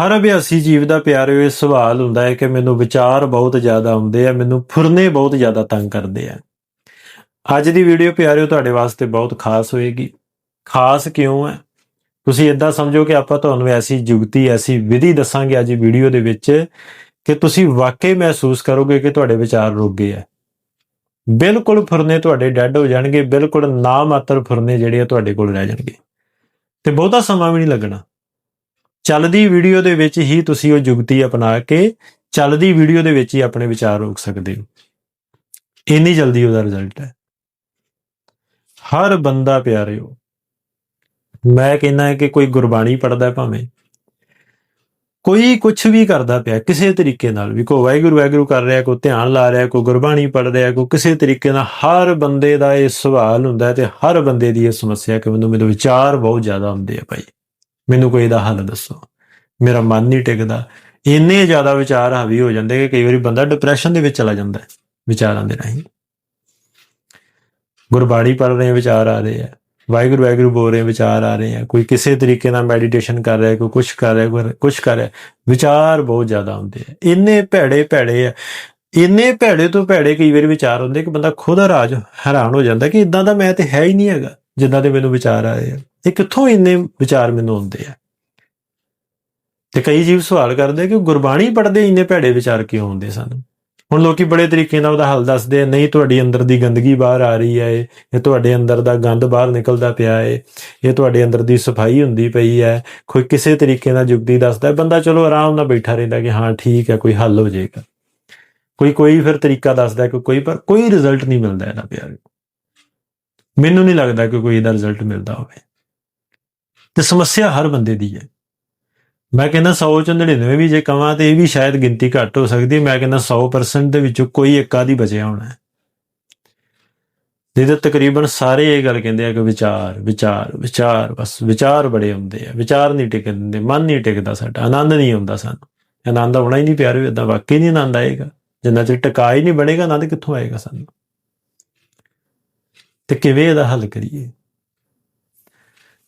ਹਰ ਅਭਿਆਸੀ ਜੀਵ ਦਾ ਪਿਆਰਿਓ ਇਹ ਸਵਾਲ ਹੁੰਦਾ ਹੈ ਕਿ ਮੈਨੂੰ ਵਿਚਾਰ ਬਹੁਤ ਜ਼ਿਆਦਾ ਆਉਂਦੇ ਆ, ਮੈਨੂੰ ਫੁਰਨੇ ਬਹੁਤ ਜ਼ਿਆਦਾ ਤੰਗ ਕਰਦੇ ਆ। ਅੱਜ ਦੀ ਵੀਡੀਓ ਪਿਆਰਿਓ ਤੁਹਾਡੇ ਵਾਸਤੇ ਬਹੁਤ ਖਾਸ ਹੋਏਗੀ। ਖਾਸ ਕਿਉਂ ਹੈ? ਤੁਸੀਂ ਇਦਾਂ ਸਮਝੋ ਕਿ ਆਪਾਂ ਤੁਹਾਨੂੰ ਐਸੀ ਜੁਗਤੀ, ਐਸੀ ਵਿਧੀ ਦੱਸਾਂਗੇ ਅੱਜ ਵੀਡੀਓ ਦੇ ਵਿੱਚ ਕਿ ਤੁਸੀਂ ਵਾਕਈ ਮਹਿਸੂਸ ਕਰੋਗੇ ਕਿ ਤੁਹਾਡੇ ਵਿਚਾਰ ਰੁਕ ਗਏ ਆ। ਬਿਲਕੁਲ ਫੁਰਨੇ ਤੁਹਾਡੇ ਡੈੱਡ ਹੋ ਜਾਣਗੇ, ਬਿਲਕੁਲ ਨਾ ਮਾਤਰ ਫੁਰਨੇ ਜਿਹੜੇ ਆ ਤੁਹਾਡੇ ਕੋਲ ਰਹਿ ਜਾਣਗੇ। ਤੇ ਬਹੁਤਾ ਸਮਾਂ ਵੀ ਨਹੀਂ ਲੱਗਣਾ। ਚੱਲਦੀ ਵੀਡੀਓ ਦੇ ਵਿੱਚ ਹੀ ਤੁਸੀਂ ਉਹ ਜੁਗਤੀ ਅਪਣਾ ਕੇ ਚੱਲਦੀ ਵੀਡੀਓ ਦੇ ਵਿੱਚ ਹੀ ਆਪਣੇ ਵਿਚਾਰ ਰੋਕ ਸਕਦੇ ਹੋ। ਇੰਨੀ ਜਲਦੀ ਉਹਦਾ ਰਿਜ਼ਲਟ ਹੈ। ਹਰ ਬੰਦਾ ਪਿਆਰਿਓ, ਮੈਂ ਕਹਿੰਦਾ ਕਿ ਕੋਈ ਗੁਰਬਾਣੀ ਪੜਦਾ ਭਾਵੇਂ, ਕੋਈ ਕੁਝ ਵੀ ਕਰਦਾ ਪਿਆ ਕਿਸੇ ਤਰੀਕੇ ਨਾਲ ਵੀ, ਕੋਈ ਵਾਹਿਗੁਰੂ ਵਾਹਿਗੁਰੂ ਕਰ ਰਿਹਾ, ਕੋਈ ਧਿਆਨ ਲਾ ਰਿਹਾ, ਕੋਈ ਗੁਰਬਾਣੀ ਪੜ ਰਿਹਾ, ਕੋਈ ਕਿਸੇ ਤਰੀਕੇ ਨਾਲ, ਹਰ ਬੰਦੇ ਦਾ ਇਹ ਸਵਾਲ ਹੁੰਦਾ ਹੈ ਤੇ ਹਰ ਬੰਦੇ ਦੀ ਇਹ ਸਮੱਸਿਆ ਕਿ ਮੈਨੂੰ ਮੇਰੇ ਵਿਚਾਰ ਬਹੁਤ ਜ਼ਿਆਦਾ ਹੁੰਦੇ ਆ ਭਾਈ। ਮੈਨੂੰ ਕੋਈ ਇਹਦਾ ਹੱਲ ਦੱਸੋ। ਮੇਰਾ ਮਨ ਨਹੀਂ ਟਿਕਦਾ। ਇੰਨੇ ਜ਼ਿਆਦਾ ਵਿਚਾਰ ਹਾਵੀ ਹੋ ਜਾਂਦੇ ਕਿ ਕਈ ਵਾਰੀ ਬੰਦਾ ਡਿਪਰੈਸ਼ਨ ਦੇ ਵਿੱਚ ਚਲਾ ਜਾਂਦਾ ਹੈ ਵਿਚਾਰਾਂ ਦੇ ਰਾਹੀਂ। ਗੁਰਬਾਣੀ ਪੜ ਰਹੇ ਵਿਚਾਰ ਆ ਰਹੇ ਆ। ਵਾਹਿਗੁਰੂ ਵਾਹਿਗੁਰੂ ਬੋਲ ਰਹੇ ਵਿਚਾਰ ਆ ਰਹੇ ਆ। ਕੋਈ ਕਿਸੇ ਤਰੀਕੇ ਨਾਲ ਮੈਡੀਟੇਸ਼ਨ ਕਰ ਰਿਹਾ, ਕੋਈ ਕੁਝ ਕਰ ਰਿਹਾ, ਕੋਈ ਕੁਝ ਕਰ ਰਿਹਾ, ਵਿਚਾਰ ਬਹੁਤ ਜ਼ਿਆਦਾ ਹੁੰਦੇ ਆ। ਇੰਨੇ ਭੈੜੇ ਭੈੜੇ ਆ। ਇੰਨੇ ਭੈੜੇ ਤੋਂ ਭੈੜੇ ਕਈ ਵਾਰੀ ਵਿਚਾਰ ਹੁੰਦੇ ਕਿ ਬੰਦਾ ਖੁਦ ਰਾਜ ਹੈਰਾਨ ਹੋ ਜਾਂਦਾ ਕਿ ਇਦਾਂ ਦਾ ਮੈਂ ਤੇ ਹੈ ਹੀ ਨਹੀਂ ਹੈਗਾ। ਜਿੱਦਾਂ ਦੇ ਮੈਨੂੰ ਵਿਚਾਰ ਆਏ ਆ। ਇਹ ਕਿੱਥੋਂ ਇੰਨੇ ਵਿਚਾਰ ਮੈਨੂੰ ਆਉਂਦੇ ਆ? ਤੇ ਕਈ ਜੀਵ ਸਵਾਲ ਕਰਦੇ ਕਿ ਗੁਰਬਾਣੀ ਪੜ੍ਹਦੇ ਇੰਨੇ ਭੈੜੇ ਵਿਚਾਰ ਕਿਉਂ ਆਉਂਦੇ ਸਾਨੂੰ? ਹੁਣ ਲੋਕੀ ਬੜੇ ਤਰੀਕੇ ਨਾਲ ਉਹਦਾ ਹੱਲ ਦੱਸਦੇ ਆ, ਨਹੀਂ ਤੁਹਾਡੀ ਅੰਦਰ ਦੀ ਗੰਦਗੀ ਬਾਹਰ ਆ ਰਹੀ ਹੈ ਇਹ ਤੁਹਾਡੇ ਅੰਦਰ ਦਾ ਗੰਦ ਬਾਹਰ ਨਿਕਲਦਾ ਪਿਆ ਹੈ ਇਹ ਤੁਹਾਡੇ ਅੰਦਰ ਦੀ ਸਫ਼ਾਈ ਹੁੰਦੀ ਪਈ ਹੈ ਕੋਈ ਕਿਸੇ ਤਰੀਕੇ ਨਾਲ ਜੁਗਤੀ ਦੱਸਦਾ ਬੰਦਾ ਚਲੋ ਆਰਾਮ ਨਾਲ ਬੈਠਾ ਰਹਿੰਦਾ ਕਿ ਹਾਂ ਠੀਕ ਹੈ, ਕੋਈ ਹੱਲ ਹੋ ਜਾਏਗਾ। ਕੋਈ ਕੋਈ ਫਿਰ ਤਰੀਕਾ ਦੱਸਦਾ ਕਿ ਕੋਈ, ਪਰ ਕੋਈ ਰਿਜ਼ਲਟ ਨਹੀਂ ਮਿਲਦਾ ਇਹਨਾਂ ਪਿਆਰ ਨੂੰ ਮੈਨੂੰ ਨਹੀਂ ਲੱਗਦਾ ਕਿ ਕੋਈ ਇਹਦਾ ਰਿਜ਼ਲਟ ਮਿਲਦਾ ਹੋਵੇ। ਤੇ ਸਮੱਸਿਆ ਹਰ ਬੰਦੇ ਦੀ ਹੈ। ਮੈਂ ਕਹਿੰਦਾ 100 ਚੋਂ 99 ਵੀ ਜੇ ਕਵਾਂ ਤੇ ਇਹ ਵੀ ਸ਼ਾਇਦ ਗਿਣਤੀ ਘੱਟ ਹੋ ਸਕਦੀ ਹੈ। ਮੈਂ ਕਹਿੰਦਾ 100% ਦੇ ਵਿੱਚੋਂ ਕੋਈ ਇੱਕ ਆਧੀ ਬਚਿਆ ਹੋਣਾ ਹੈ। ਜਿਹਦੇ ਤਕਰੀਬਨ ਸਾਰੇ ਇਹ ਗੱਲ ਕਹਿੰਦੇ ਆ ਕਿ ਵਿਚਾਰ ਵਿਚਾਰ ਵਿਚਾਰ, ਬਸ ਵਿਚਾਰ ਬੜੇ ਹੁੰਦੇ ਆ। ਵਿਚਾਰ ਨਹੀਂ ਟਿਕਦੇ ਮਨ ਨਹੀਂ ਟਿਕਦਾ ਸਾਡਾ, ਆਨੰਦ ਨਹੀਂ ਆਉਂਦਾ ਸਾਨੂੰ। ਆਨੰਦ ਆਉਣਾ ਹੀ ਨਹੀਂ ਪਿਆਰੇ ਇਦਾਂ ਵਾਕਈ ਨਹੀਂ ਆਨੰਦ ਆਏਗਾ। ਜਿੰਨਾ ਚਿਰ ਟਿਕਾ ਹੀ ਨਹੀਂ ਬਣੇਗਾ, ਆਨੰਦ ਕਿੱਥੋਂ ਆਏਗਾ ਸਾਨੂੰ? ਤੇ ਕਿਵੇਂ ਇਹਦਾ ਹੱਲ ਕਰੀਏ?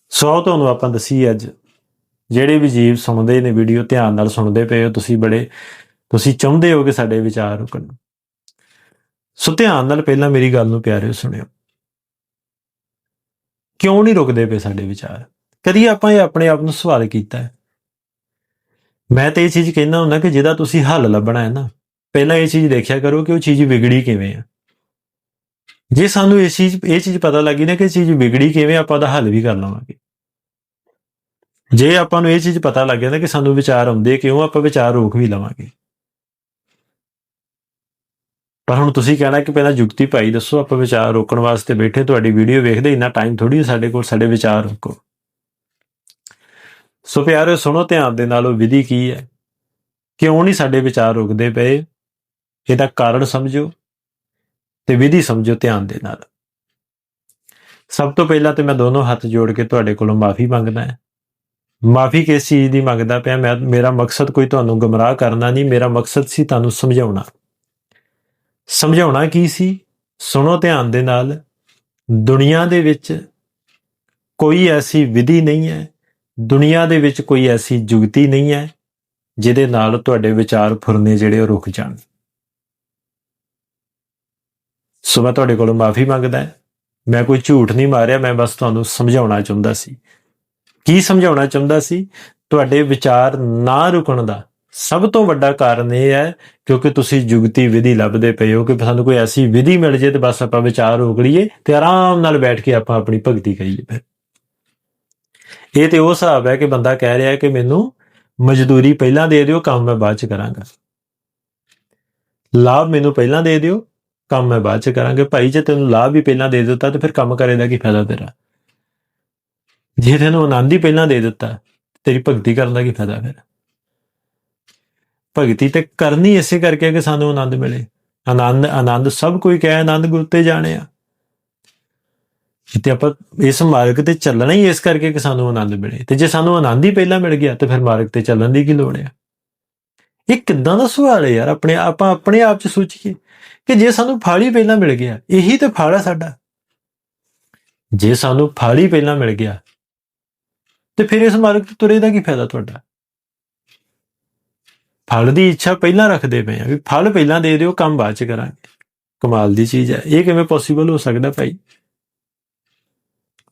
ਸੋ ਤੁਹਾਨੂੰ ਆਪਾਂ ਦਸੀ ਅੱਜ, ਜਿਹੜੇ ਵੀ ਜੀਵ ਸੁਣਦੇ ਨੇ, ਵੀਡੀਓ ਧਿਆਨ ਨਾਲ ਸੁਣਦੇ ਪਏ ਹੋ, ਤੁਸੀਂ ਬੜੇ, ਤੁਸੀਂ ਚਾਹੁੰਦੇ ਹੋ ਕਿ ਸਾਡੇ ਵਿਚਾਰ ਰੁਕਣ। ਸੋ ਧਿਆਨ ਨਾਲ ਪਹਿਲਾਂ ਮੇਰੀ ਗੱਲ ਨੂੰ ਪਿਆਰਿਓ ਸੁਣਿਓ। ਕਿਉਂ ਨਹੀਂ ਰੁਕਦੇ ਪਏ ਸਾਡੇ ਵਿਚਾਰ? ਕਦੀ ਆਪਾਂ ਇਹ ਆਪਣੇ ਆਪ ਨੂੰ ਸਵਾਲ ਕੀਤਾ ਹੈ? ਮੈਂ ਤੇ ਇਹ ਚੀਜ਼ ਕਹਿੰਦਾ ਹੁੰਦਾ ਕਿ ਜਿਹਦਾ ਤੁਸੀਂ ਹੱਲ ਲੱਭਣਾ ਹੈ ਨਾ, ਪਹਿਲਾਂ ਇਹ ਚੀਜ਼ ਦੇਖਿਆ ਕਰੋ ਕਿ ਉਹ ਚੀਜ਼ ਵਿਗੜੀ ਕਿਵੇਂ ਆ। ਜੇ ਸਾਨੂੰ ਇਹ ਚੀਜ਼ ਇਹ ਚੀਜ਼ ਪਤਾ ਲੱਗੀ ਨਾ ਕਿ ਚੀਜ਼ ਵਿਗੜੀ ਕਿਵੇਂ, ਆਪਾਂ ਦਾ ਹੱਲ ਵੀ ਕਰ ਲਵਾਂਗੇ। ਜੇ ਆਪਾਂ ਨੂੰ ਇਹ ਚੀਜ਼ ਪਤਾ ਲੱਗ ਜਾਂਦਾ ਕਿ ਸਾਨੂੰ ਵਿਚਾਰ ਆਉਂਦੇ ਕਿਉਂ, ਆਪਾਂ ਵਿਚਾਰ ਰੋਕ ਵੀ ਲਵਾਂਗੇ। ਪਰ ਹੁਣ ਤੁਸੀਂ ਕਹਿਣਾ ਕਿ ਪਹਿਲਾਂ ਯੁਕਤੀ ਭਾਈ ਦੱਸੋ, ਆਪਾਂ ਵਿਚਾਰ ਰੋਕਣ ਵਾਸਤੇ ਬੈਠੇ, ਤੁਹਾਡੀ ਵੀਡੀਓ ਵੇਖਦੇ, ਇੰਨਾ ਟਾਈਮ ਥੋੜੀ ਸਾਡੇ ਕੋਲ, ਸਾਡੇ ਵਿਚਾਰ ਰੋਕੋ। ਸੋ ਪਿਆਰਿਓ, ਸੁਣੋ ਧਿਆਨ ਦੇ ਨਾਲ, ਉਹ ਵਿਧੀ ਕੀ ਹੈ? ਕਿਉਂ ਨਹੀਂ ਸਾਡੇ ਵਿਚਾਰ ਰੁਕਦੇ ਪਏ? ਇਹਦਾ ਕਾਰਨ ਸਮਝੋ ਤੇ ਵਿਧੀ ਸਮਝੋ ਧਿਆਨ ਦੇ ਨਾਲ। ਸਭ ਤੋਂ ਪਹਿਲਾਂ ਤੇ ਮੈਂ ਦੋਨੋਂ ਹੱਥ ਜੋੜ ਕੇ ਤੁਹਾਡੇ ਕੋਲੋਂ ਮਾਫੀ ਮੰਗਦਾ ਹਾਂ। ਮਾਫੀ ਕਿਸ ਚੀਜ਼ ਦੀ ਮੰਗਦਾ ਪਿਆ? ਮੈਂ, ਮੇਰਾ ਮਕਸਦ ਕੋਈ ਤੁਹਾਨੂੰ ਗਮਰਾਹ ਕਰਨਾ ਨਹੀਂ, ਮੇਰਾ ਮਕਸਦ ਸੀ ਤੁਹਾਨੂੰ ਸਮਝਾਉਣਾ। ਸਮਝਾਉਣਾ ਕੀ ਸੀ? ਸੁਣੋ ਧਿਆਨ ਦੇ ਨਾਲ। ਦੁਨੀਆ ਦੇ ਵਿੱਚ ਕੋਈ ਐਸੀ ਵਿਧੀ ਨਹੀਂ ਹੈ। ਦੁਨੀਆ ਦੇ ਵਿੱਚ ਕੋਈ ਐਸੀ ਜੁਗਤੀ ਨਹੀਂ ਹੈ, ਜਿਹਦੇ ਨਾਲ ਤੁਹਾਡੇ ਵਿਚਾਰ ਫੁਰਨੇ ਜਿਹੜੇ ਉਹ ਰੁਕ ਜਾਣ। ਸੋ ਮੈਂ ਤੁਹਾਡੇ ਕੋਲੋਂ ਮਾਫੀ ਮੰਗਦਾ ਹਾਂ। ਮੈਂ ਕੋਈ ਝੂਠ ਨਹੀਂ ਮਾਰਿਆ, ਮੈਂ ਬਸ ਤੁਹਾਨੂੰ ਸਮਝਾਉਣਾ ਚਾਹੁੰਦਾ ਸੀ। ਕੀ ਸਮਝਾਉਣਾ ਚਾਹੁੰਦਾ ਸੀ? ਤੁਹਾਡੇ ਵਿਚਾਰ ਨਾ ਰੁਕਣ ਦਾ ਸਭ ਤੋਂ ਵੱਡਾ ਕਾਰਨ ਇਹ ਹੈ, ਕਿਉਂਕਿ ਤੁਸੀਂ ਜੁਗਤੀ ਵਿਧੀ ਲੱਭਦੇ ਪਏ ਹੋ ਕਿ ਸਾਨੂੰ ਕੋਈ ਐਸੀ ਵਿਧੀ ਮਿਲ ਜੇ ਤੇ ਬਸ ਆਪਾਂ ਵਿਚਾਰ ਰੋਕ ਲਈਏ ਤੇ ਆਰਾਮ ਨਾਲ ਬੈਠ ਕੇ ਆਪਾਂ ਆਪਣੀ ਭਗਤੀ ਕਰੀਏ ਫਿਰ। ਇਹ ਤੇ ਉਹ ਹਿਸਾਬ ਹੈ ਕਿ ਬੰਦਾ ਕਹਿ ਰਿਹਾ ਕਿ ਮੈਨੂੰ ਮਜ਼ਦੂਰੀ ਪਹਿਲਾਂ ਦੇ ਦਿਓ, ਕੰਮ ਮੈਂ ਬਾਅਦ ਚ ਕਰਾਂਗਾ। ਲਾਭ ਮੈਨੂੰ ਪਹਿਲਾਂ ਦੇ ਦਿਓ ਕੰਮ ਮੈਂ ਬਾਅਦ ਚ ਕਰਾਂਗੇ। ਭਾਈ, ਜੇ ਤੈਨੂੰ ਲਾਭ ਵੀ ਪਹਿਲਾਂ ਦੇ ਦਿੱਤਾ, ਤੇ ਫਿਰ ਕੰਮ ਕਰੇ ਦਾ ਕੀ ਫਾਇਦਾ ਤੇਰਾ? ਜੇ ਤੈਨੂੰ ਆਨੰਦ ਹੀ ਪਹਿਲਾਂ ਦੇ ਦਿੱਤਾ, ਤੇਰੀ ਭਗਤੀ ਕਰਨ ਦਾ ਕੀ ਫਾਇਦਾ ਫਿਰ? ਭਗਤੀ ਤੇ ਕਰਨੀ ਇਸੇ ਕਰਕੇ ਕਿ ਸਾਨੂੰ ਆਨੰਦ ਮਿਲੇ। ਆਨੰਦ ਆਨੰਦ ਸਭ ਕੋਈ ਕਹੇ, ਆਨੰਦ ਗੁਰ ਤੇ ਜਾਣੇ ਆ। ਜਿੱਤੇ ਆਪਾਂ ਇਸ ਮਾਰਗ ਤੇ ਚੱਲਣਾ ਹੀ ਇਸ ਕਰਕੇ ਕਿ ਸਾਨੂੰ ਆਨੰਦ ਮਿਲੇ। ਤੇ ਜੇ ਸਾਨੂੰ ਆਨੰਦ ਹੀ ਪਹਿਲਾਂ ਮਿਲ ਗਿਆ, ਤੇ ਫਿਰ ਮਾਰਗ ਤੇ ਚੱਲਣ ਦੀ ਕੀ ਲੋੜ ਹੈ ਇਹ ਕਿੱਦਾਂ ਦਾ ਸਵਾਲ ਹੈ ਯਾਰ? ਆਪਣੇ, ਆਪਾਂ ਆਪਣੇ ਆਪ ਚ ਸੋਚੀਏ। ਕਿ ਜੇ ਸਾਨੂੰ ਫਲ ਹੀ ਪਹਿਲਾਂ ਮਿਲ ਗਿਆ, ਇਹੀ ਤੇ ਫਲ ਹੈ ਸਾਡਾ। ਜੇ ਸਾਨੂੰ ਫਲ ਹੀ ਪਹਿਲਾਂ ਮਿਲ ਗਿਆ, ਤੇ ਫਿਰ ਇਸ ਮਾਰਗ ਤੇ ਤੁਰੇ ਦਾ ਕੀ ਫਾਇਦਾ ਤੁਹਾਡਾ? ਫਲ ਦੀ ਇੱਛਾ ਪਹਿਲਾਂ ਰੱਖਦੇ ਪਏ ਆ ਵੀ ਫਲ ਪਹਿਲਾਂ ਦੇ ਦਿਓ, ਕੰਮ ਬਾਅਦ ਚ ਕਰਾਂਗੇ। ਕਮਾਲ ਦੀ ਚੀਜ਼ ਹੈ ਇਹ ਕਿਵੇਂ ਪੋਸੀਬਲ ਹੋ ਸਕਦਾ ਭਾਈ?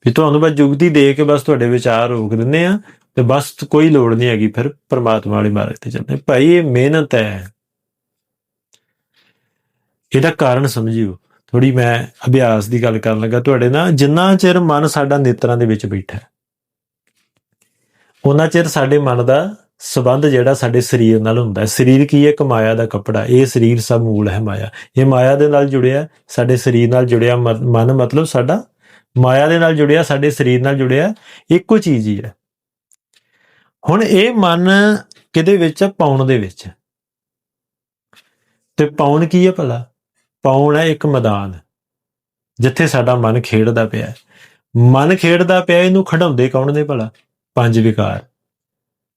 ਵੀ ਤੁਹਾਨੂੰ ਬਸ ਜੁਗਤੀ ਦੇ ਕੇ ਬਸ ਤੁਹਾਡੇ ਵਿਚਾਰ ਰੋਕ ਦਿੰਦੇ ਆ, ਤੇ ਬਸ ਕੋਈ ਲੋੜ ਨਹੀਂ ਹੈਗੀ ਫਿਰ ਪਰਮਾਤਮਾ ਵਾਲੇ ਮਾਰਗ ਤੇ ਚੱਲਣੇ ਭਾਈ ਇਹ ਮਿਹਨਤ ਹੈ। ਇਹਦਾ ਕਾਰਨ ਸਮਝਿਓ। ਥੋੜੀ ਮੈਂ ਅਭਿਆਸ ਦੀ ਗੱਲ ਕਰਨ ਲੱਗਾ। ਤੁਹਾਡੇ ਨਾਲ ਜਿੰਨਾ ਚਿਰ ਮਨ ਸਾਡਾ ਨੇਤਰਾਂ ਦੇ ਵਿੱਚ ਬੈਠਾ ਹੈ ਉਹਨਾਂ ਚਿਰ ਸਾਡੇ ਮਨ ਦਾ ਸਬੰਧ ਜਿਹੜਾ ਸਾਡੇ ਸਰੀਰ ਨਾਲ ਹੁੰਦਾ ਹੈ। ਸਰੀਰ ਕੀ ਹੈ? ਇੱਕ ਮਾਇਆ ਦਾ ਕੱਪੜਾ। ਇਹ ਸਰੀਰ ਸਭ ਮੂਲ ਹੈ ਮਾਇਆ। ਇਹ ਮਾਇਆ ਦੇ ਨਾਲ ਜੁੜਿਆ, ਸਾਡੇ ਸਰੀਰ ਨਾਲ ਜੁੜਿਆ ਮ- ਮਨ ਮਤਲਬ ਸਾਡਾ ਮਾਇਆ ਦੇ ਨਾਲ ਜੁੜਿਆ, ਸਾਡੇ ਸਰੀਰ ਨਾਲ ਜੁੜਿਆ, ਇੱਕੋ ਚੀਜ਼ ਹੀ ਹੈ। ਹੁਣ ਇਹ ਮਨ ਕਿਹਦੇ ਵਿੱਚ ਪਾਉਣ ਦੇ ਵਿੱਚ ਹੈ। ਤੇ ਪਾਉਣ ਕੀ ਹੈ ਭਲਾ? ਪਾਉਣ ਹੈ ਇੱਕ ਮੈਦਾਨ, ਜਿੱਥੇ ਸਾਡਾ ਮਨ ਖੇਡਦਾ ਪਿਆ ਹੈ। ਮਨ ਖੇਡਦਾ ਪਿਆ, ਇਹਨੂੰ ਖੜਾਉਂਦੇ ਕੌਣ ਨੇ ਭਲਾ? ਪੰਜ ਵਿਕਾਰ।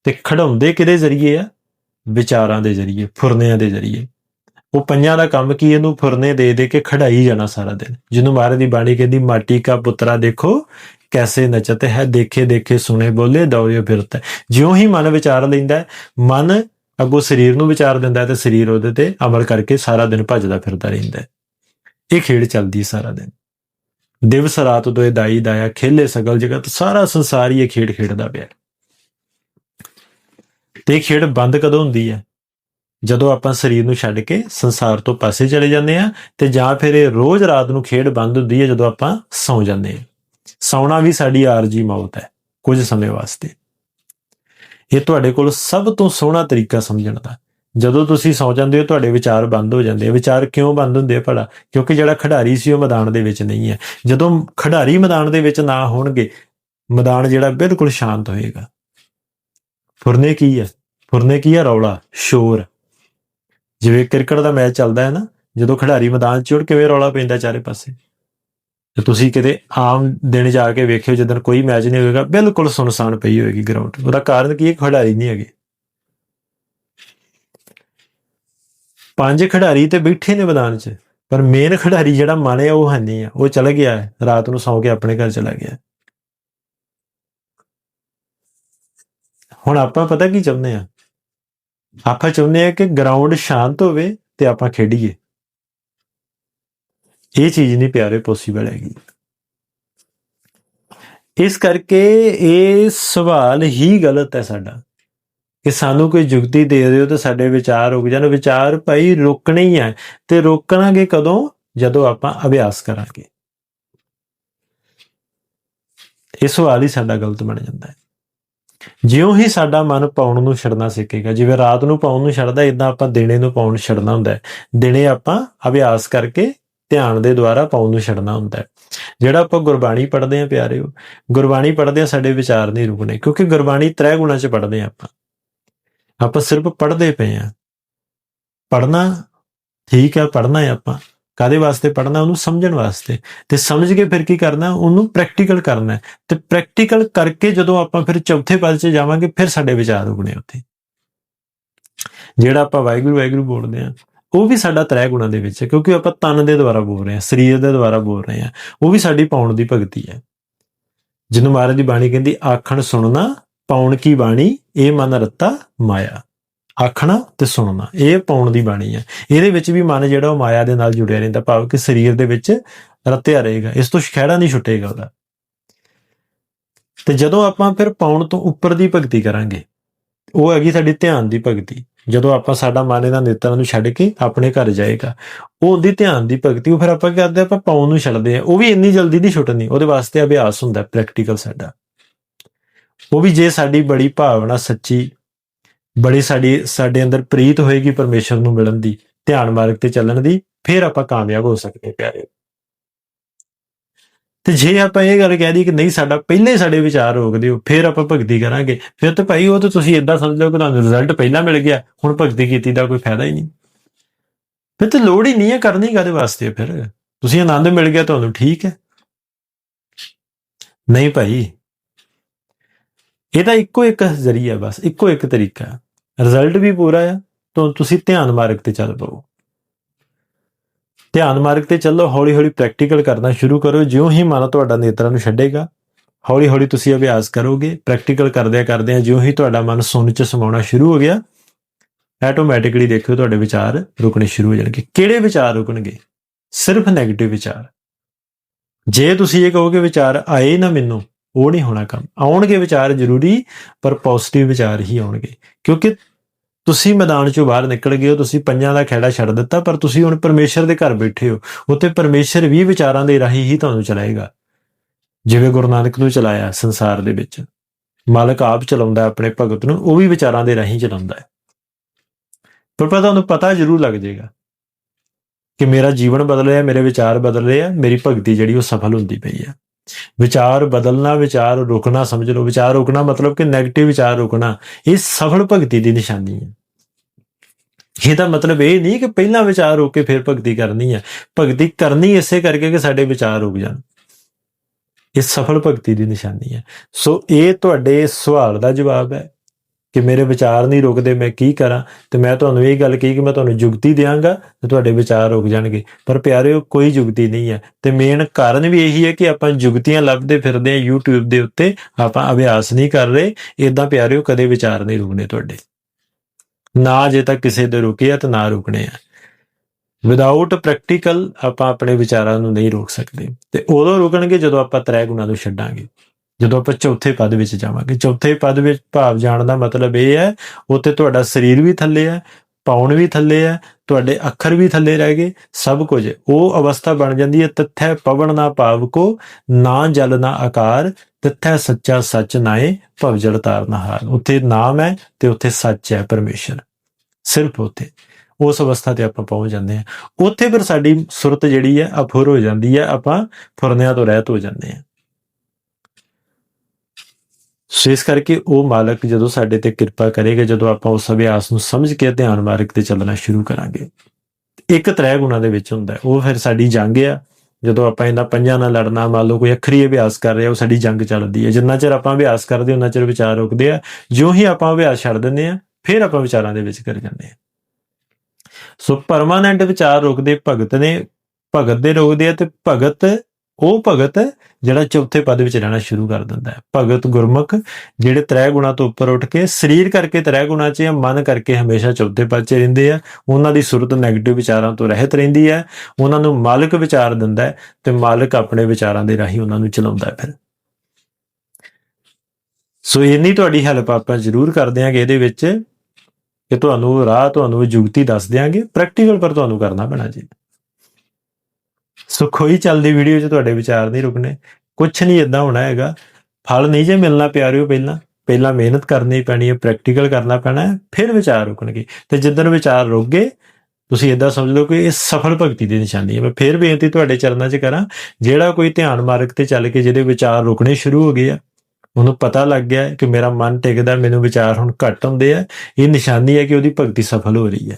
ਤੇ ਖੜਾਉਂਦੇ ਕਿਹਦੇ ਜ਼ਰੀਏ ਆ? ਵਿਚਾਰਾਂ ਦੇ ਜ਼ਰੀਏ, ਫੁਰਨਿਆਂ ਦੇ ਜ਼ਰੀਏ। ਉਹ ਪੰਜਾਂ ਦਾ ਕੰਮ ਕੀ, ਇਹਨੂੰ ਫੁਰਨੇ ਦੇ ਦੇ ਕੇ ਖੜਾਈ ਜਾਣਾ ਸਾਰਾ ਦਿਨ। ਜਿਹਨੂੰ ਮਹਾਰਾਜ ਦੀ ਬਾਣੀ ਕਹਿੰਦੀ, ਮਾਟੀ ਕਾ ਪੁੱਤਰਾ ਦੇਖੋ, ਕੈਸੇ ਨਚਤ ਹੈ, ਦੇਖੇ ਦੇਖੇ ਸੁਨੇ ਬੋਲੇ, ਦੌੜਿਓ, ਫਿਰਤ ਜਿਉਂ ਹੀ ਮਨ ਵਿਚਾਰ ਲੈਂਦਾ ਮਨ ਅੱਗੋਂ ਸਰੀਰ ਨੂੰ ਵਿਚਾਰ ਦਿੰਦਾ ਹੈ ਤੇ ਸਰੀਰ ਉਹਦੇ ਤੇ ਅਮਲ ਕਰਕੇ ਸਾਰਾ ਦਿਨ ਭੱਜਦਾ ਫਿਰਦਾ ਰਹਿੰਦਾ ਹੈ। ਇਹ ਖੇਡ ਚੱਲਦੀ ਹੈ ਸਾਰਾ ਦਿਨ। ਦਿਵਸ ਰਾਤ ਤੋਂ ਇਹ ਦਾਈ ਦਾਇਆ ਖੇਲੇ ਸਗਲ ਜਗਤ ਸਾਰਾ ਸੰਸਾਰ ਹੀ ਇਹ ਖੇਡ ਖੇਡਦਾ ਪਿਆ ਤੇ ਇਹ ਖੇਡ ਬੰਦ ਕਦੋਂ ਹੁੰਦੀ ਹੈ? ਜਦੋਂ ਆਪਾਂ ਸਰੀਰ ਨੂੰ ਛੱਡ ਕੇ ਸੰਸਾਰ ਤੋਂ ਪਾਸੇ ਚਲੇ ਜਾਂਦੇ ਆ ਤੇ ਜਾਂ ਫਿਰ ਇਹ ਰੋਜ਼ ਰਾਤ ਨੂੰ ਖੇਡ ਬੰਦ ਹੁੰਦੀ ਹੈ ਜਦੋਂ ਆਪਾਂ ਸੌਂ ਜਾਂਦੇ ਆ ਸੌਣਾ ਵੀ ਸਾਡੀ ਆਰਜੀ ਮੌਤ ਹੈ ਕੁਝ ਸਮੇਂ ਵਾਸਤੇ। ਇਹ ਤੁਹਾਡੇ ਕੋਲ ਸਭ ਤੋਂ ਸੋਹਣਾ ਤਰੀਕਾ ਸਮਝਣ ਦਾ। ਜਦੋਂ ਤੁਸੀਂ ਸੌ ਜਾਂਦੇ ਹੋ, ਤੁਹਾਡੇ ਵਿਚਾਰ ਬੰਦ ਹੋ ਜਾਂਦੇ ਆ। ਵਿਚਾਰ ਕਿਉਂ ਬੰਦ ਹੁੰਦੇ ਆ ਭਲਾ? ਕਿਉਂਕਿ ਜਿਹੜਾ ਖਿਡਾਰੀ ਸੀ, ਉਹ ਮੈਦਾਨ ਦੇ ਵਿੱਚ ਨਹੀਂ ਹੈ ਜਦੋਂ ਖਿਡਾਰੀ ਮੈਦਾਨ ਦੇ ਵਿੱਚ ਨਾ ਹੋਣਗੇ, ਮੈਦਾਨ ਜਿਹੜਾ ਬਿਲਕੁਲ ਸ਼ਾਂਤ ਹੋਏਗਾ। ਫੁਰਨੇ ਕੀ ਹੈ ਫੁਰਨੇ ਕੀ ਹੈ ਰੌਲਾ, ਸ਼ੋਰ। ਜਿਵੇਂ ਕ੍ਰਿਕਟ ਦਾ ਮੈਚ ਚੱਲਦਾ ਹੈ ਨਾ, ਜਦੋਂ ਖਿਡਾਰੀ ਮੈਦਾਨ 'ਚ ਉੜ ਕਿਵੇਂ ਰੌਲਾ ਪੈਂਦਾ ਚਾਰੇ ਪਾਸੇ। ਤੇ ਤੁਸੀਂ ਕਿਤੇ ਆਮ ਦਿਨ ਜਾ ਕੇ ਵੇਖਿਓ, ਜਦੋਂ ਕੋਈ ਮੈਚ ਨਹੀਂ ਹੋਏਗਾ, ਬਿਲਕੁਲ ਸੁਨਸਾਨ ਪਈ ਹੋਏਗੀ ਗਰਾਊਂਡ ਉਹਦਾ ਕਾਰਨ ਕੀ ਹੈ? ਖਿਡਾਰੀ ਨਹੀਂ ਹੈਗੇ। ਪੰਜ ਖਿਡਾਰੀ ਤੇ ਬੈਠੇ ਨੇ ਮੈਦਾਨ 'ਚ, ਪਰ ਮੇਨ ਖਿਡਾਰੀ ਜਿਹੜਾ ਮਨ ਹੈ ਉਹ ਹੈ ਨਹੀਂ ਆ। ਉਹ ਚਲਾ ਗਿਆ ਹੈ। ਰਾਤ ਨੂੰ ਸੌਂ ਕੇ ਆਪਣੇ ਘਰ ਚਲਾ ਗਿਆ ਹੁਣ ਆਪਾਂ ਪਤਾ ਕੀ ਚਾਹੁੰਦੇ ਆ ਆਪਾਂ ਚਾਹੁੰਦੇ ਆ ਕਿ ਗਰਾਊਂਡ ਸ਼ਾਂਤ ਹੋਵੇ ਤੇ ਆਪਾਂ ਖੇਡੀਏ। ਇਹ ਚੀਜ਼ ਨਹੀਂ ਪਿਆਰੇ ਪੋਸੀਬਲ ਹੈਗੀ। ਇਸ ਕਰਕੇ ਇਹ ਸਵਾਲ ਹੀ ਗਲਤ ਹੈ ਸਾਡਾ। ਕਿ ਸਾਨੂੰ ਕੋਈ ਜੁਗਤੀ ਦੇ ਦਿਓ ਤੇ ਸਾਡੇ ਵਿਚਾਰ ਰੁਕ ਜਾਣ। ਵਿਚਾਰ ਭਾਈ ਰੁਕਣੇ ਹੀ ਹੈ ਤੇ ਰੋਕਣਾਂਗੇ ਕਦੋਂ? ਜਦੋਂ ਆਪਾਂ ਅਭਿਆਸ ਕਰਾਂਗੇ। ਇਹ ਸਵਾਲ ਹੀ ਸਾਡਾ ਗਲਤ ਬਣ ਜਾਂਦਾ ਹੈ। ਜਿਉਂ ਹੀ ਸਾਡਾ ਮਨ ਪਾਉਣ ਨੂੰ ਛੱਡਣਾ ਸਿੱਖੇਗਾ, ਜਿਵੇਂ ਰਾਤ ਨੂੰ ਪਾਉਣ ਨੂੰ ਛੱਡਦਾ ਇਦਾਂ ਆਪਾਂ ਦਿਨੇ ਨੂੰ ਪਾਉਣ ਛੱਡਣਾ ਹੁੰਦਾ ਹੈ। ਦਿਨੇ ਆਪਾਂ ਅਭਿਆਸ ਕਰਕੇ ਧਿਆਨ ਦੇ ਦੁਆਰਾ ਪਾਉਣ ਨੂੰ ਛੱਡਣਾ ਹੁੰਦਾ ਹੈ। ਜਿਹੜਾ ਆਪਾਂ ਗੁਰਬਾਣੀ ਪੜ੍ਹਦੇ ਆਂ ਪਿਆਰਿਓ, ਗੁਰਬਾਣੀ ਪੜ੍ਹਦੇ ਆ ਸਾਡੇ ਵਿਚਾਰ ਨਹੀਂ ਰੁਕਣੇ ਕਿਉਂਕਿ ਗੁਰਬਾਣੀ ਤ੍ਰੈ ਗੁਣਾਂ 'ਚ ਪੜ੍ਹਦੇ ਆ ਆਪਾਂ। ਆਪਾਂ ਸਿਰਫ ਪੜ੍ਹਦੇ ਪਏ ਆ ਪੜ੍ਹਨਾ ਠੀਕ ਹੈ, ਪੜ੍ਹਨਾ ਹੈ ਆਪਾਂ। ਕਾਦੇ ਵਾਸਤੇ ਪੜ੍ਹਨਾ? ਉਹਨੂੰ ਸਮਝਣ ਵਾਸਤੇ। ਤੇ ਸਮਝ ਕੇ ਫਿਰ ਕੀ ਕਰਨਾ? ਉਹਨੂੰ ਪ੍ਰੈਕਟੀਕਲ ਕਰਨਾ ਤੇ ਪ੍ਰੈਕਟੀਕਲ ਕਰਕੇ ਜਦੋਂ ਆਪਾਂ ਫਿਰ ਚੌਥੇ ਪਦ 'ਚ ਜਾਵਾਂਗੇ, ਫਿਰ ਸਾਡੇ ਵਿਚਾਰ ਉਗਣੇ ਉੱਥੇ। ਜਿਹੜਾ ਆਪਾਂ ਵਾਹਿਗੁਰੂ ਵਾਹਿਗੁਰੂ ਬੋਲਦੇ ਆ ਉਹ ਵੀ ਸਾਡਾ ਤ੍ਰੈ ਗੁਣਾਂ ਦੇ ਵਿੱਚ ਹੈ, ਕਿਉਂਕਿ ਆਪਾਂ ਤਨ ਦੇ ਦੁਆਰਾ ਬੋਲ ਰਹੇ ਹਾਂ, ਸਰੀਰ ਦੇ ਦੁਆਰਾ ਬੋਲ ਰਹੇ ਹਾਂ, ਉਹ ਵੀ ਸਾਡੀ ਪਾਉਣ ਦੀ ਭਗਤੀ ਹੈ। ਜਿਹਨੂੰ ਮਹਾਰਾਜ ਦੀ ਬਾਣੀ ਕਹਿੰਦੀ, ਆਖਣ ਸੁਣਨਾ, ਪਾਉਣ ਕੀ ਬਾਣੀ? ਇਹ ਮਨ ਰੱਤਾ ਮਾਇਆ। ਆਖਣਾ ਤੇ ਸੁਣਨਾ, ਇਹ ਪਾਉਣ ਦੀ ਬਾਣੀ ਹੈ। ਇਹਦੇ ਵਿੱਚ ਵੀ ਮਨ ਜਿਹੜਾ ਉਹ ਮਾਇਆ ਦੇ ਨਾਲ ਜੁੜਿਆ ਰਹਿੰਦਾ, ਭਾਵ ਕਿ ਸਰੀਰ ਦੇ ਵਿੱਚ ਰਤਿਆ ਰਹੇਗਾ, ਇਸ ਤੋਂ ਖਹਿੜਾ ਨਹੀਂ ਛੁੱਟੇਗਾ ਉਹਦਾ। ਤੇ ਜਦੋਂ ਆਪਾਂ ਫਿਰ ਪਾਉਣ ਤੋਂ ਉੱਪਰ ਦੀ ਭਗਤੀ ਕਰਾਂਗੇ ਉਹ ਹੈਗੀ ਸਾਡੀ ਧਿਆਨ ਦੀ ਭਗਤੀ। ਜਦੋਂ ਆਪਾਂ ਸਾਡਾ ਮਨ ਇਹਨਾਂ ਨੇਤਰਾਂ ਨੂੰ ਛੱਡ ਕੇ ਆਪਣੇ ਘਰ ਜਾਏਗਾ, ਉਹ ਉਹਦੀ ਧਿਆਨ ਦੀ ਭਗਤੀ, ਉਹ ਫਿਰ ਆਪਾਂ ਕੀ ਕਰਦੇ ਆਪਾਂ ਪਾਉਣ ਨੂੰ ਛੱਡਦੇ ਆ। ਉਹ ਵੀ ਇੰਨੀ ਜਲਦੀ ਨਹੀਂ ਛੁੱਟਣੀ, ਉਹਦੇ ਵਾਸਤੇ ਅਭਿਆਸ ਹੁੰਦਾ ਪ੍ਰੈਕਟੀਕਲ ਸਾਡਾ। ਉਹ ਵੀ ਜੇ ਸਾਡੀ ਬੜੀ ਭਾਵਨਾ ਸੱਚੀ, ਬੜੀ ਸਾਡੀ, ਸਾਡੇ ਅੰਦਰ ਪ੍ਰੀਤ ਹੋਏਗੀ ਪਰਮੇਸ਼ਰ ਨੂੰ ਮਿਲਣ ਦੀ, ਧਿਆਨ ਮਾਰਗ ਤੇ ਚੱਲਣ ਦੀ, ਫਿਰ ਆਪਾਂ ਕਾਮਯਾਬ ਹੋ ਸਕਦੇ ਪਿਆਰੇ। ਤੇ ਜੇ ਆਪਾਂ ਇਹ ਗੱਲ ਕਹਿ ਦਈਏ ਕਿ ਨਹੀਂ, ਸਾਡਾ ਪਹਿਲੇ ਹੀ ਸਾਡੇ ਵਿਚਾਰ ਰੋਕਦੇ ਹੋ ਫਿਰ ਆਪਾਂ ਭਗਤੀ ਕਰਾਂਗੇ। ਫਿਰ ਤਾਂ ਭਾਈ ਉਹ ਤਾਂ ਤੁਸੀਂ ਇਦਾਂ ਸਮਝ ਲਓ ਕਿ ਤੁਹਾਨੂੰ ਰਿਜ਼ਲਟ ਪਹਿਲਾਂ ਮਿਲ ਗਿਆ, ਹੁਣ ਭਗਤੀ ਕੀਤੀ ਦਾ ਕੋਈ ਫਾਇਦਾ ਹੀ ਨਹੀਂ। ਫਿਰ ਤਾਂ ਲੋੜ ਹੀ ਨਹੀਂ ਹੈ ਕਰਨੀ ਕਾਦੇ ਵਾਸਤੇ ਫਿਰ? ਤੁਸੀਂ ਆਨੰਦ ਮਿਲ ਗਿਆ, ਤੁਹਾਨੂੰ ਠੀਕ ਹੈ। ਨਹੀਂ ਭਾਈ ਇਹਦਾ ਇੱਕੋ ਇੱਕ ਜ਼ਰੀਆ ਬਸ, ਇੱਕੋ ਇੱਕ ਤਰੀਕਾ। ਰਿਜ਼ਲਟ ਵੀ ਪੂਰਾ ਆ, ਤਾਂ ਤੁਸੀਂ ਧਿਆਨ ਮਾਰਗ ਤੇ ਚੱਲ ਪਾਓ। ਧਿਆਨ ਮਾਰਗ ਤੇ ਚੱਲੋ ਹੌਲੀ ਹੌਲੀ ਪ੍ਰੈਕਟੀਕਲ ਕਰਨਾ ਸ਼ੁਰੂ ਕਰੋ, ਜਿਉਂ ਹੀ ਮਨ ਤੁਹਾਡਾ ਨੇਤਰਾਂ ਨੂੰ ਛੱਡੇਗਾ। ਹੌਲੀ ਹੌਲੀ ਤੁਸੀਂ ਅਭਿਆਸ ਕਰੋਗੇ ਪ੍ਰੈਕਟੀਕਲ ਕਰਦਿਆਂ ਕਰਦਿਆਂ ਜਿਉਂ ਹੀ ਤੁਹਾਡਾ ਮਨ ਸੁਣ ਚ ਸਮਾਉਣਾ ਸ਼ੁਰੂ ਹੋ ਗਿਆ ਆਟੋਮੈਟਿਕਲੀ ਦੇਖਿਓ ਤੁਹਾਡੇ ਵਿਚਾਰ ਰੁਕਣੇ ਸ਼ੁਰੂ ਹੋ ਜਾਣਗੇ। ਕਿਹੜੇ ਵਿਚਾਰ ਰੁਕਣਗੇ? ਸਿਰਫ 네ਗੇਟਿਵ ਵਿਚਾਰ। ਜੇ ਤੁਸੀਂ ਇਹ ਕਹੋਗੇ ਵਿਚਾਰ ਆਏ ਨਾ ਮੈਨੂੰ, ਉਹ ਨਹੀਂ ਹੋਣਾ ਕੰਮ। ਆਉਣਗੇ ਵਿਚਾਰ ਜ਼ਰੂਰੀ, ਪਰ ਪੋਜ਼ਿਟਿਵ ਵਿਚਾਰ ਹੀ ਆਉਣਗੇ। ਕਿਉਂਕਿ ਤੁਸੀਂ ਮੈਦਾਨ ਚੋਂ ਬਾਹਰ ਨਿਕਲ ਗਏ ਹੋ, ਤੁਸੀਂ ਪੰਜਾਂ ਦਾ ਖੇੜਾ ਛੱਡ ਦਿੱਤਾ, ਪਰ ਤੁਸੀਂ ਹੁਣ ਪਰਮੇਸ਼ਰ ਦੇ ਘਰ ਬੈਠੇ ਹੋ। ਉੱਥੇ ਪਰਮੇਸ਼ਰ ਵੀ ਵਿਚਾਰਾਂ ਦੇ ਰਾਹੀਂ ਹੀ ਤੁਹਾਨੂੰ ਚਲਾਏਗਾ। ਜਿਵੇਂ ਗੁਰੂ ਨਾਨਕ ਨੂੰ ਚਲਾਇਆ ਸੰਸਾਰ ਦੇ ਵਿੱਚ। ਮਾਲਕ ਆਪ ਚਲਾਉਂਦਾ ਆਪਣੇ ਭਗਤ ਨੂੰ, ਉਹ ਵੀ ਵਿਚਾਰਾਂ ਦੇ ਰਾਹੀਂ ਚਲਾਉਂਦਾ ਹੈ। ਪਰ ਪਤਾ ਉਹਨੂੰ ਪਤਾ ਜ਼ਰੂਰ ਲੱਗ ਜਾਏਗਾ ਕਿ ਮੇਰਾ ਜੀਵਨ ਬਦਲ ਰਿਹਾ, ਮੇਰੇ ਵਿਚਾਰ ਬਦਲ ਰਹੇ ਆ, ਮੇਰੀ ਭਗਤੀ ਜਿਹੜੀ ਉਹ ਸਫਲ ਹੁੰਦੀ ਪਈ ਆ। ਵਿਚਾਰ ਬਦਲਣਾ, ਵਿਚਾਰ ਰੁਕਣਾ, ਸਮਝ ਲਓ, ਵਿਚਾਰ ਰੁਕਣਾ ਮਤਲਬ ਕਿ 네ਗੇਟਿਵ ਵਿਚਾਰ ਰੁਕਣਾ, ਇਹ ਸਫਲ ਭਗਤੀ ਦੀ ਨਿਸ਼ਾਨੀ ਹੈ। ਇਹਦਾ ਮਤਲਬ ਇਹ ਨਹੀਂ ਕਿ ਪਹਿਲਾਂ ਵਿਚਾਰ ਰੋਕ ਕੇ ਫਿਰ ਭਗਤੀ ਕਰਨੀ ਹੈ। ਭਗਤੀ ਕਰਨੀ ਇਸੇ ਕਰਕੇ ਕਿ ਸਾਡੇ ਵਿਚਾਰ ਰੁਕ ਜਾਣ। ਇਹ ਸਫਲ ਭਗਤੀ ਦੀ ਨਿਸ਼ਾਨੀ ਹੈ। ਸੋ ਇਹ ਤੁਹਾਡੇ ਸਵਾਲ ਦਾ ਜਵਾਬ ਹੈ। ਕਿ ਮੇਰੇ ਵਿਚਾਰ ਨਹੀਂ ਰੁਕਦੇ, ਮੈਂ ਕੀ ਕਰਾਂ? ਤੇ ਮੈਂ ਤੁਹਾਨੂੰ ਇਹ ਗੱਲ ਕਹੀ ਕਿ ਮੈਂ ਤੁਹਾਨੂੰ ਜੁਗਤੀ ਦਿਆਂਗਾ ਤੇ ਤੁਹਾਡੇ ਵਿਚਾਰ ਰੁਕ ਜਾਣਗੇ। ਪਰ ਪਿਆਰਿਓ, ਕੋਈ ਜੁਗਤੀ ਨਹੀਂ ਹੈ। ਤੇ ਮੇਨ ਕਾਰਨ ਵੀ ਇਹੀ ਹੈ ਕਿ ਆਪਾਂ ਜੁਗਤੀਆਂ ਲੱਭਦੇ ਫਿਰਦੇ ਹਾਂ YouTube ਦੇ ਉੱਤੇ, ਆਪਾਂ ਅਭਿਆਸ ਨਹੀਂ ਕਰ ਰਹੇ। ਇਦਾਂ ਪਿਆਰਿਓ, ਕਦੇ ਵਿਚਾਰ ਨਹੀਂ ਰੁਕਣੇ ਤੁਹਾਡੇ। ਨਾ ਜੇ ਤੱਕ ਕਿਸੇ ਦੇ ਰੁਕੇ ਆ ਤਾਂ ਨਾ ਰੁਕਣੇ ਆ। ਵਿਦਆਊਟ ਪ੍ਰੈਕਟੀਕਲ ਆਪਾਂ ਆਪਣੇ ਵਿਚਾਰਾਂ ਨੂੰ ਨਹੀਂ ਰੋਕ ਸਕਦੇ। ਤੇ ਉਦੋਂ ਰੁਕਣਗੇ ਜਦੋਂ ਆਪਾਂ ਤ੍ਰੈ ਗੁਣਾ ਨੂੰ ਛੱਡਾਂਗੇ। ਜਦੋਂ ਆਪਾਂ ਚੌਥੇ ਪਦ ਵਿੱਚ ਜਾਵਾਂਗੇ, ਚੌਥੇ ਪਦ ਵਿੱਚ ਭਾਵ ਜਾਣ ਦਾ ਮਤਲਬ ਇਹ ਹੈ, ਉੱਥੇ ਤੁਹਾਡਾ ਸਰੀਰ ਵੀ ਥੱਲੇ ਹੈ, ਪਾਉਣ ਵੀ ਥੱਲੇ ਹੈ, ਤੁਹਾਡੇ ਅੱਖਰ ਵੀ ਥੱਲੇ ਰਹਿ ਗਏ, ਸਭ ਕੁਝ। ਉਹ ਅਵਸਥਾ ਬਣ ਜਾਂਦੀ ਹੈ, ਤਥੈ ਪਵਨ ਨਾ ਭਾਵ ਕੋ, ਨਾ ਜਲ ਨਾ ਆਕਾਰ, ਤਥੈ ਸੱਚਾ ਸੱਚ ਨਾਏ ਭਵ ਜਲ ਤਾਰਨਾ ਹਾਰ। ਉੱਥੇ ਨਾਮ ਹੈ ਤੇ ਉੱਥੇ ਸੱਚ ਹੈ ਪਰਮੇਸ਼ਰ। ਸਿਰਫ ਉੱਥੇ। ਉਸ ਅਵਸਥਾ ਤੇ ਆਪਾਂ ਪਹੁੰਚ ਜਾਂਦੇ ਹਾਂ। ਉੱਥੇ ਫਿਰ ਸਾਡੀ ਸੁਰਤ ਜਿਹੜੀ ਹੈ, ਅਫੁਰ ਹੋ ਜਾਂਦੀ ਹੈ, ਆਪਾਂ ਫੁਰਨਿਆਂ ਤੋਂ ਰਹਿਤ ਹੋ ਜਾਂਦੇ ਹਾਂ। ਸੋ ਇਸ ਕਰਕੇ ਉਹ ਮਾਲਕ ਜਦੋਂ ਸਾਡੇ ਤੇ ਕਿਰਪਾ ਕਰੇਗਾ, ਜਦੋਂ ਆਪਾਂ ਉਸ ਅਭਿਆਸ ਨੂੰ ਸਮਝ ਕੇ ਧਿਆਨ ਮਾਰਗ ਤੇ ਚੱਲਣਾ ਸ਼ੁਰੂ ਕਰਾਂਗੇ। ਇੱਕ ਤ੍ਰੈ ਗੁਣਾ ਦੇ ਵਿੱਚ ਹੁੰਦਾ ਉਹ ਫਿਰ ਸਾਡੀ ਜੰਗ ਆ। ਜਦੋਂ ਆਪਾਂ ਇਹਨਾਂ ਪੰਜਾਂ ਨਾਲ ਲੜਨਾ, ਮੰਨ ਲਓ ਕੋਈ ਅੱਖਰੀ ਅਭਿਆਸ ਕਰ ਰਿਹਾ, ਉਹ ਸਾਡੀ ਜੰਗ ਚੱਲਦੀ ਹੈ। ਜਿੰਨਾ ਚਿਰ ਆਪਾਂ ਅਭਿਆਸ ਕਰਦੇ, ਉਹਨਾਂ ਚਿਰ ਵਿਚਾਰ ਰੁਕਦੇ ਆ। ਜਿਉਂ ਹੀ ਆਪਾਂ ਅਭਿਆਸ ਛੱਡ ਦਿੰਦੇ ਆ, ਫਿਰ ਆਪਾਂ ਵਿਚਾਰਾਂ ਦੇ ਵਿੱਚ ਕਰ ਜਾਂਦੇ ਆ। ਸੋ ਪਰਮਾਨੈਂਟ ਵਿਚਾਰ ਰੁਕਦੇ, ਭਗਤ ਨੇ, ਭਗਤ ਦੇ ਰੋਕਦੇ ਆ ਤੇ ਭਗਤ ਉਹ ਭਗਤ ਜਿਹੜਾ ਚੌਥੇ ਪਦ ਵਿੱਚ ਰਹਿਣਾ ਸ਼ੁਰੂ ਕਰ ਦਿੰਦਾ ਹੈ। ਭਗਤ ਗੁਰਮੁਖ ਜਿਹੜੇ ਤ੍ਰੈ ਗੁਣਾ ਤੋਂ ਉੱਪਰ ਉੱਠ ਕੇ ਸਰੀਰ ਕਰਕੇ ਤ੍ਰੈ ਗੁਣਾ 'ਚ ਜਾਂ ਮਨ ਕਰਕੇ ਹਮੇਸ਼ਾ ਚੌਥੇ ਪਦ 'ਚ ਰਹਿੰਦੇ ਆ, ਉਹਨਾਂ ਦੀ ਸੁਰਤ ਨੈਗੇਟਿਵ ਵਿਚਾਰਾਂ ਤੋਂ ਰਹਿਤ ਰਹਿੰਦੀ ਹੈ, ਉਹਨਾਂ ਨੂੰ ਮਾਲਕ ਵਿਚਾਰ ਦਿੰਦਾ ਹੈ ਤੇ ਮਾਲਕ ਆਪਣੇ ਵਿਚਾਰਾਂ ਦੇ ਰਾਹੀਂ ਉਹਨਾਂ ਨੂੰ ਚਲਾਉਂਦਾ ਹੈ ਫਿਰ। ਸੋ ਇੰਨੀ ਤੁਹਾਡੀ ਹੈਲਪ ਆਪਾਂ ਜ਼ਰੂਰ ਕਰ ਦਿਆਂਗੇ ਇਹਦੇ ਵਿੱਚ ਕਿ ਤੁਹਾਨੂੰ ਰਾਹ, ਤੁਹਾਨੂੰ ਯੁਕਤੀ ਦੱਸ ਦਿਆਂਗੇ ਪ੍ਰੈਕਟੀਕਲ ਪਰ ਤੁਹਾਨੂੰ ਕਰਨਾ ਪੈਣਾ ਜੀ। ਸੋ ਕੋਈ ਚੱਲਦੀ ਵੀਡੀਓ 'ਚ ਤੁਹਾਡੇ ਵਿਚਾਰ ਨਹੀਂ ਰੁਕਣੇ। ਕੁਝ ਨਹੀਂ ਇਦਾਂ ਹੋਣਾ ਹੈਗਾ। ਫਲ ਨਹੀਂ ਜੇ ਮਿਲਣਾ ਪਿਆਰਿਓ ਪਹਿਲਾਂ ਪਹਿਲਾਂ ਮਿਹਨਤ ਕਰਨੀ ਪੈਣੀ ਹੈ ਪ੍ਰੈਕਟੀਕਲ ਕਰਨਾ ਪੈਣਾ ਹੈ, ਫਿਰ ਵਿਚਾਰ ਰੁਕਣਗੇ। ਤੇ ਜਿੱਦਣ ਵਿਚਾਰ ਰੁਕ ਗਏ ਤੁਸੀਂ ਇਦਾਂ ਸਮਝ ਲਓ ਕਿ ਇਹ ਸਫਲ ਭਗਤੀ ਦੀ ਨਿਸ਼ਾਨੀ ਹੈ। ਮੈਂ ਫਿਰ ਬੇਨਤੀ ਤੁਹਾਡੇ ਚਰਨਾਂ 'ਚ ਕਰਾਂ, ਜਿਹੜਾ ਕੋਈ ਧਿਆਨ ਮਾਰਗ ਤੇ ਚੱਲ ਕੇ ਜਿਹਦੇ ਵਿਚਾਰ ਰੁਕਣੇ ਸ਼ੁਰੂ ਹੋ ਗਏ ਆ, ਉਹਨੂੰ ਪਤਾ ਲੱਗ ਗਿਆ ਕਿ ਮੇਰਾ ਮਨ ਟਿਕਦਾ, ਮੈਨੂੰ ਵਿਚਾਰ ਹੁਣ ਘੱਟ ਹੁੰਦੇ ਆ। ਇਹ ਨਿਸ਼ਾਨੀ ਹੈ ਕਿ ਉਹਦੀ ਭਗਤੀ ਸਫਲ ਹੋ ਰਹੀ ਹੈ।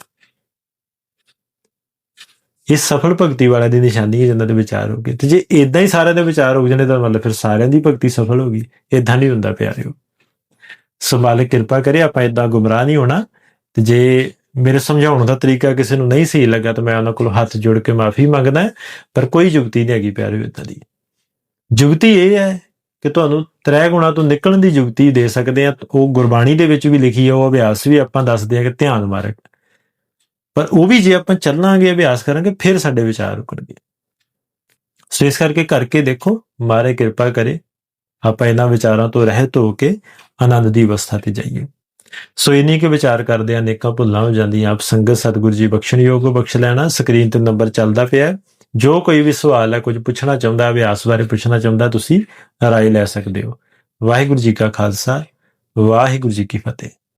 ਇਹ ਸਫਲ ਭਗਤੀ ਵਾਲਿਆਂ ਦੀ ਨਿਸ਼ਾਨੀ ਹੈ ਜਿਨ੍ਹਾਂ ਦੇ ਵਿਚਾਰ ਹੋ ਗਏ। ਤੇ ਜੇ ਇਦਾਂ ਹੀ ਸਾਰਿਆਂ ਦੇ ਵਿਚਾਰ ਹੋ ਜਾਣੇ ਤਾਂ ਮਤਲਬ ਫਿਰ ਸਾਰਿਆਂ ਦੀ ਭਗਤੀ ਸਫਲ ਹੋ ਗਈ ਇਦਾਂ ਨਹੀਂ ਹੁੰਦਾ ਪਿਆਰਿਓ। ਸੋ ਮਾਲਕ ਕਿਰਪਾ ਕਰੇ, ਆਪਾਂ ਇਦਾਂ ਗੁੰਮਰਾਹ ਨਹੀਂ ਹੋਣਾ। ਤੇ ਜੇ ਮੇਰੇ ਸਮਝਾਉਣ ਦਾ ਤਰੀਕਾ ਕਿਸੇ ਨੂੰ ਨਹੀਂ ਸਹੀ ਲੱਗਾ, ਤਾਂ ਮੈਂ ਉਹਨਾਂ ਕੋਲ ਹੱਥ ਜੋੜ ਕੇ ਮਾਫੀ ਮੰਗਦਾ ਪਰ ਕੋਈ ਜੁਗਤੀ ਨਹੀਂ ਹੈਗੀ ਪਿਆਰਿਓ ਇਦਾਂ ਦੀ। ਜੁਗਤੀ ਇਹ ਹੈ ਕਿ ਤੁਹਾਨੂੰ ਤ੍ਰੈ ਗੁਣਾ ਤੋਂ ਨਿਕਲਣ ਦੀ ਜੁਗਤੀ ਦੇ ਸਕਦੇ ਆ ਉਹ ਗੁਰਬਾਣੀ ਦੇ ਵਿੱਚ ਵੀ ਲਿਖੀ ਹੈ ਉਹ ਅਭਿਆਸ ਵੀ ਆਪਾਂ ਦੱਸਦੇ ਆ ਕਿ ਧਿਆਨ ਮਾਰਕ। ਪਰ ਉਹ ਵੀ ਜੇ ਆਪਾਂ ਚੱਲਾਂਗੇ, ਅਭਿਆਸ ਕਰਾਂਗੇ, ਫਿਰ ਸਾਡੇ ਵਿਚਾਰ ਰੁਕਣਗੇ। ਸੋ ਇਸ ਕਰਕੇ ਕਰਕੇ ਦੇਖੋ, ਮਾਰੇ ਕਿਰਪਾ ਕਰੇ, ਆਪਾਂ ਇਹਨਾਂ ਵਿਚਾਰਾਂ ਤੋਂ ਰਹਿਤ ਹੋ ਕੇ ਆਨੰਦ ਦੀ ਅਵਸਥਾ ਤੇ ਜਾਈਏ। ਸੋ ਇਨੀ ਕੇ ਵਿਚਾਰ ਕਰਦੇ ਆ ਨੇਕਾਂ ਭੁੱਲਾਂ ਹੋ ਜਾਂਦੀਆਂ, ਆਪ ਸੰਗਤ ਸਤਿਗੁਰੂ ਜੀ ਬਖਸ਼ਣ ਯੋਗ ਬਖਸ਼ ਲੈਣਾ, ਸਕਰੀਨ ਤੇ ਨੰਬਰ ਚੱਲਦਾ ਪਿਆ ਜੋ ਕੋਈ ਵੀ ਸਵਾਲ ਹੈ, ਕੁਝ ਪੁੱਛਣਾ ਚਾਹੁੰਦਾ, ਅਭਿਆਸ ਬਾਰੇ ਪੁੱਛਣਾ ਚਾਹੁੰਦਾ, ਤੁਸੀਂ ਰਾਏ ਲੈ ਸਕਦੇ ਹੋ। ਵਾਹਿਗੁਰੂ ਜੀ ਕਾ ਖਾਲਸਾ, ਵਾਹਿਗੁਰੂ ਜੀ ਕੀ ਫਤਿਹ।